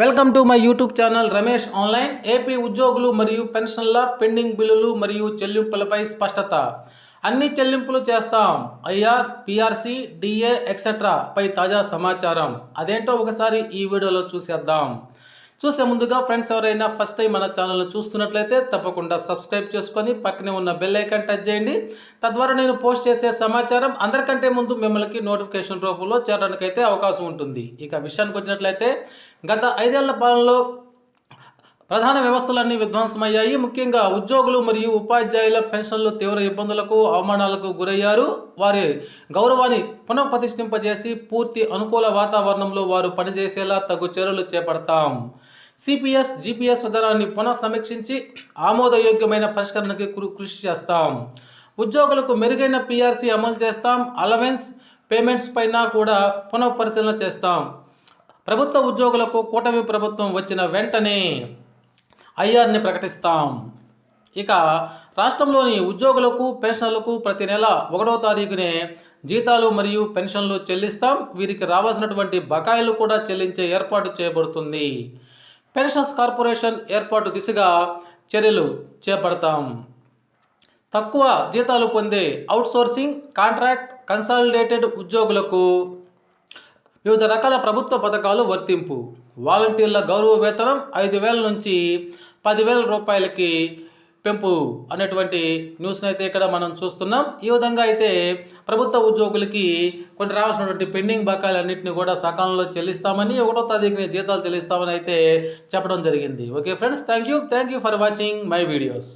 Welcome to my YouTube channel Ramesh online. AP ఉద్యోగులు మరియు పెన్షన్ల పెండింగ్ బిల్లులు మరియు చెల్లింపులపై స్పష్టత. అన్ని చెల్లింపులు చేస్తాం. ఐఆర్ పిఆర్సి డిఏ ఎక్సెట్రా పై తాజా సమాచారం. అదేంటో ఒకసారి ఈ వీడియోలో చూసేద్దాం. చూసే ముందుగా ఫ్రెండ్స్ ఎవరైనా ఫస్ట్ టైం మన ఛానల్ చూస్తున్నట్లయితే తప్పకుండా సబ్స్క్రైబ్ చేసుకొని పక్కనే ఉన్న బెల్ ఐకాన్ టచ్ చేయండి. తద్వారా నేను పోస్ట్ చేసే సమాచారం అందరికంటే ముందు మిమ్మల్ని నోటిఫికేషన్ రూపంలో చేరడానికి అయితే అవకాశం ఉంటుంది. ఇక విషయానికి వచ్చినట్లయితే గత ఐదేళ్ళ పాలనలో ప్రధాన వ్యవస్థలన్నీ విధ్వంసమయ్యాయి. ముఖ్యంగా ఉద్యోగులు మరియు ఉపాధ్యాయుల పెన్షన్లు తీవ్ర ఇబ్బందులకు అవమానాలకు గురయ్యారు. వారి గౌరవాన్ని పునఃప్రతిష్ఠింపజేసి పూర్తి అనుకూల వాతావరణంలో వారు పనిచేసేలా తగు చర్యలు చేపడతాం. సిపిఎస్ జిపిఎస్ విధానాన్ని పునః సమీక్షించి ఆమోదయోగ్యమైన పరిష్కరణకి కృ- కృషి చేస్తాం. ఉద్యోగులకు మెరుగైన పిఆర్సీ అమలు చేస్తాం. అలవెన్స్ పేమెంట్స్ పైన కూడా పునఃపరిశీలన చేస్తాం. ప్రభుత్వ ఉద్యోగులకు కూటమి ప్రభుత్వం వచ్చిన వెంటనే ఐఆర్ని ప్రకటిస్తాం. ఇక రాష్ట్రంలోని ఉద్యోగులకు పెన్షన్లకు ప్రతి నెల ఒకటో తారీఖునే జీతాలు మరియు పెన్షన్లు చెల్లిస్తాం. వీరికి రావాల్సినటువంటి బకాయిలు కూడా చెల్లించే ఏర్పాటు చేయబడుతుంది. పెన్షన్స్ కార్పొరేషన్ ఏర్పాటు దిశగా చర్యలు చేపడతాం. తక్కువ జీతాలు పొందే అవుట్సోర్సింగ్ కాంట్రాక్ట్ కన్సాలిడేటెడ్ ఉద్యోగులకు వివిధ రకాల ప్రభుత్వ పథకాలు వర్తింపు. వాలంటీర్ల గౌరవ వేతనం ఐదు వేల నుంచి పదివేల రూపాయలకి పెంపు అనేటువంటి న్యూస్ని అయితే ఇక్కడ మనం చూస్తున్నాం. ఈ విధంగా అయితే ప్రభుత్వ ఉద్యోగులకి కొన్ని రావాల్సినటువంటి పెండింగ్ బకాయిలన్నింటినీ కూడా సకాలంలో చెల్లిస్తామని ఒకటో తారీఖుని జీతాలు చెల్లిస్తామని అయితే చెప్పడం జరిగింది. Okay friends thank you thank you for watching my videos.